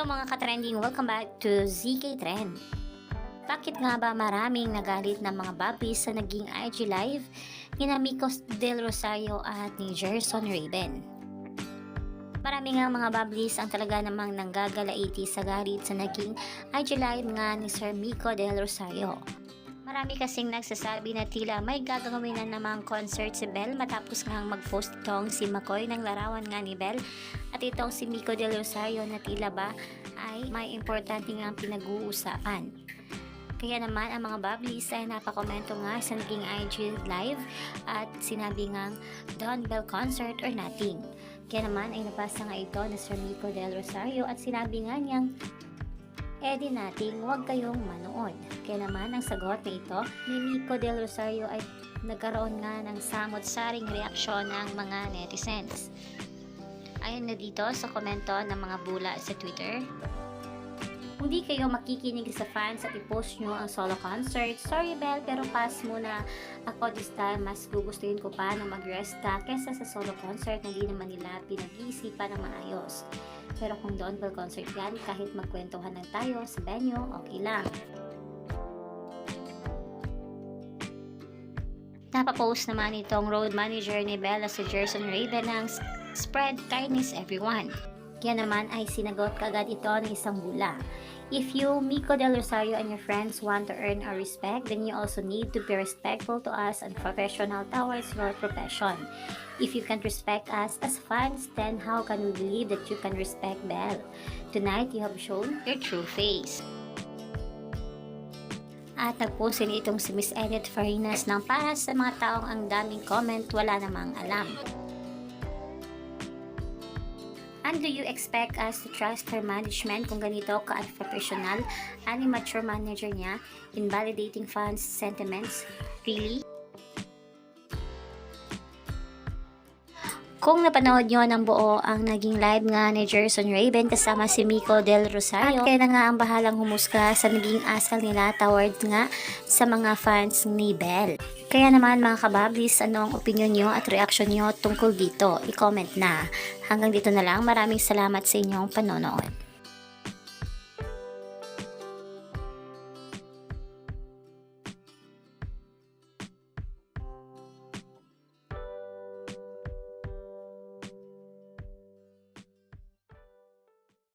mga katrending, welcome back to ZK Trend. Bakit nga ba maraming nagalit ng mga babis sa naging IG Live ni na Micos Del Rosario at ni Gerson Raven? Marami nga mga bablis ang talaga namang nanggagalaiti sa galit sa naging IG Live nga ni Sir Mico Del Rosario. Marami kasing nagsasabi na tila may gagawin na namang concert si Bell matapos nga mag-post itong si McCoy ng larawan nga ni Bell at itong si Mico Del Rosario na tila ba ay may importante nga pinag-uusapan. Kaya naman ang mga bablis ay napakomento nga sa naging IG live at sinabi nga Don Bell concert or nothing. Kaya naman ay nabasa nga ito ni Sir Mico Del Rosario at sinabi nga niyang eh di nating huwag kayong manood. Kaya naman ang sagot na ito ni Mico Del Rosario ay nagkaroon nga ng samot-saring reaksyon ng mga netizens. Ayon na dito sa komento ng mga bula sa Twitter, kung di kayo makikinig sa fans at i-post nyo ang solo concert, sorry Bell, pero pass muna ako this time. Mas gugustuhin ko pa na mag-resta kesa sa solo concert na di naman nila pinag-iisipan ng maayos. Pero kung doon Bell concert yan, kahit magkwentuhan lang tayo sa venue, okay lang. Napapost naman itong road manager ni Bella sa Gerson Raven ng Spread Kindness Everyone. Kaya naman ay sinagot kagad ito ng isang bula. If you, Miko Del Rosario, and your friends want to earn our respect, then you also need to be respectful to us and professional towards your profession. If you can't respect us as fans, then how can we believe that you can respect Belle? Tonight, you have shown your true face. At nagpost din itong si Miss Edith Farinas ng para sa mga taong ang daming comment wala namang alam. And do you expect us to trust her management kung ganito ka-unprofessional and immature manager niya invalidating fans' sentiments? Really? Kung napanood nyo ng buo ang naging live nga ni Gerson Raven kasama si Miko Del Rosario, at kaya nga ang bahalang humusga sa naging asal nila towards nga sa mga fans ni Belle. Kaya naman mga kabablis, ano ang opinion nyo at reaction nyo tungkol dito? I-comment na. Hanggang dito na lang, maraming salamat sa inyong panonood.